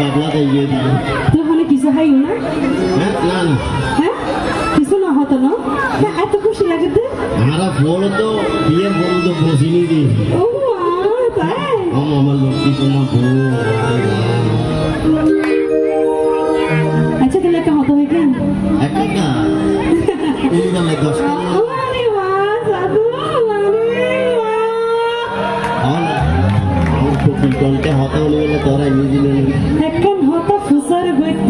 গাবলাতে গিয়ে দিল তুই বলে কিছু হাইও না না না হ্যাঁ কিছু না হতো না এত খুশি লাগে তো আমরা ফোন তো বিয়ে বন্ধ বসিনি দিই what a good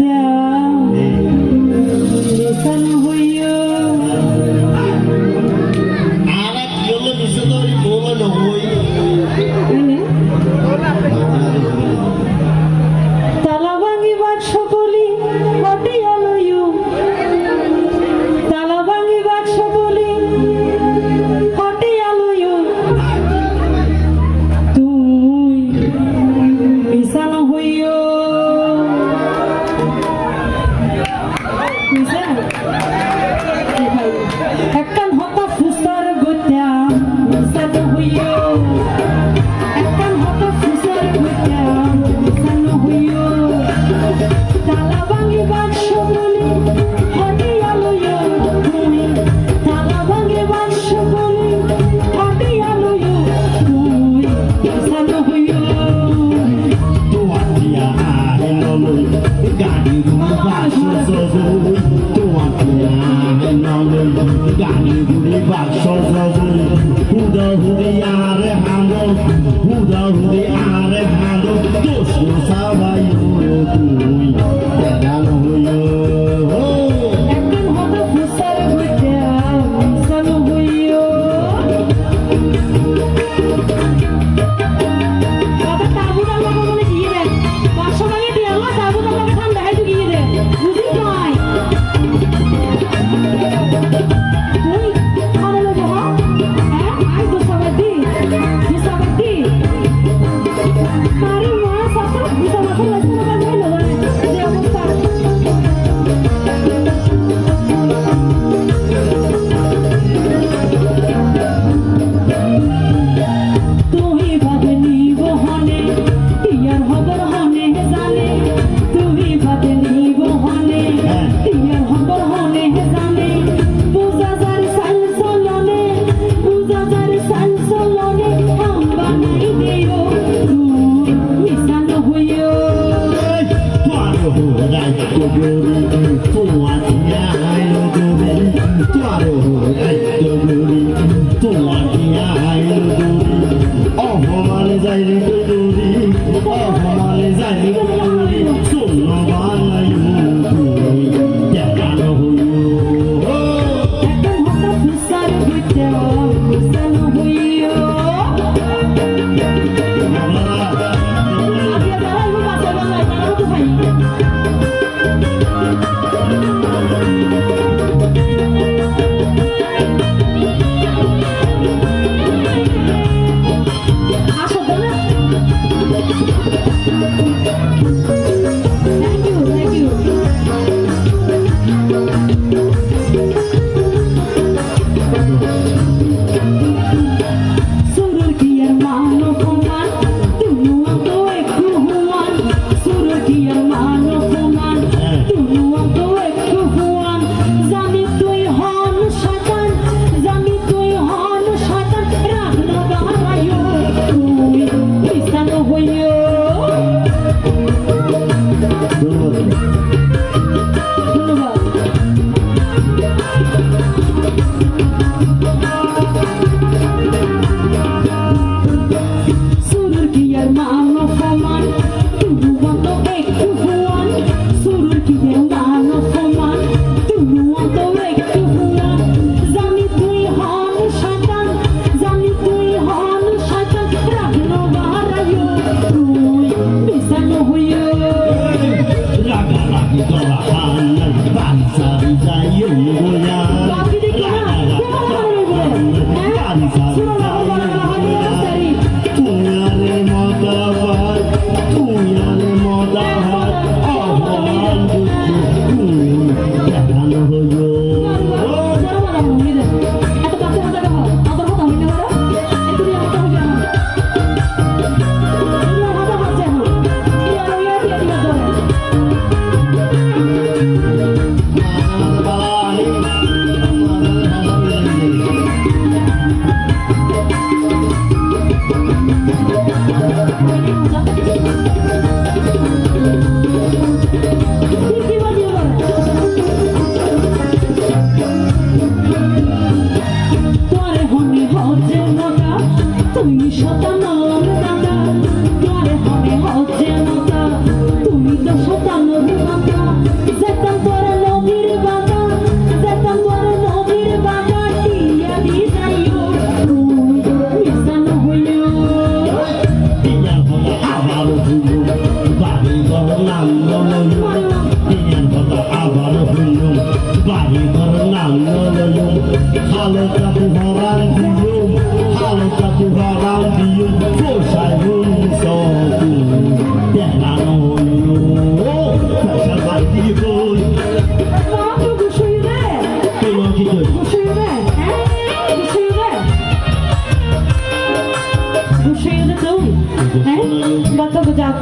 Mama. Thank you.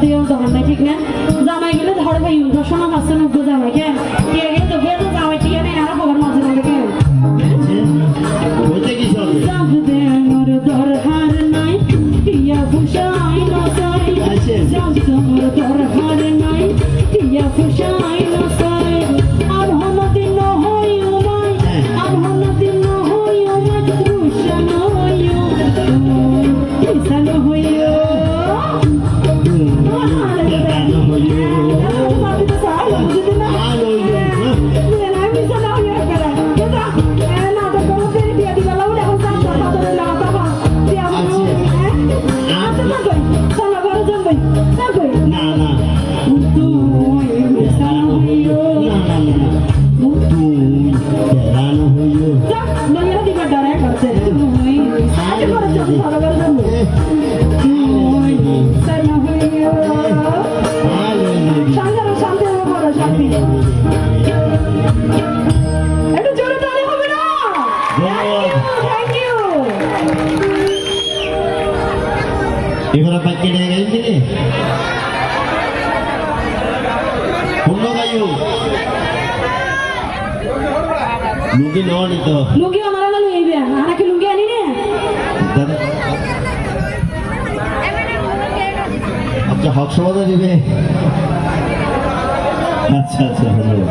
আত্মীয় জমান ঠিক না? জামাই গেলে ধরে ভাই দর্শন আছে নব্বই জামাইকে কে? ಇವರ ಬಗ್ಗೆ ಹೇಳ್ತೀನಿ ಹುಣ್ಣೋಗಯ್ಯು ಲುಂಗಿ ನೋಡಿದ್ದು ಲುಂಗಿ ಮರಗಳು ಇವೆ ಹಣಕ್ಕೆ ಲುಂಗಿ ಅನಿನಿ ಅಜ್ಜ ಹಾಕ್ಸೋದ ನೀವೇ ಅಚ್ಚ ಅಚ್ಚ ಹೌದು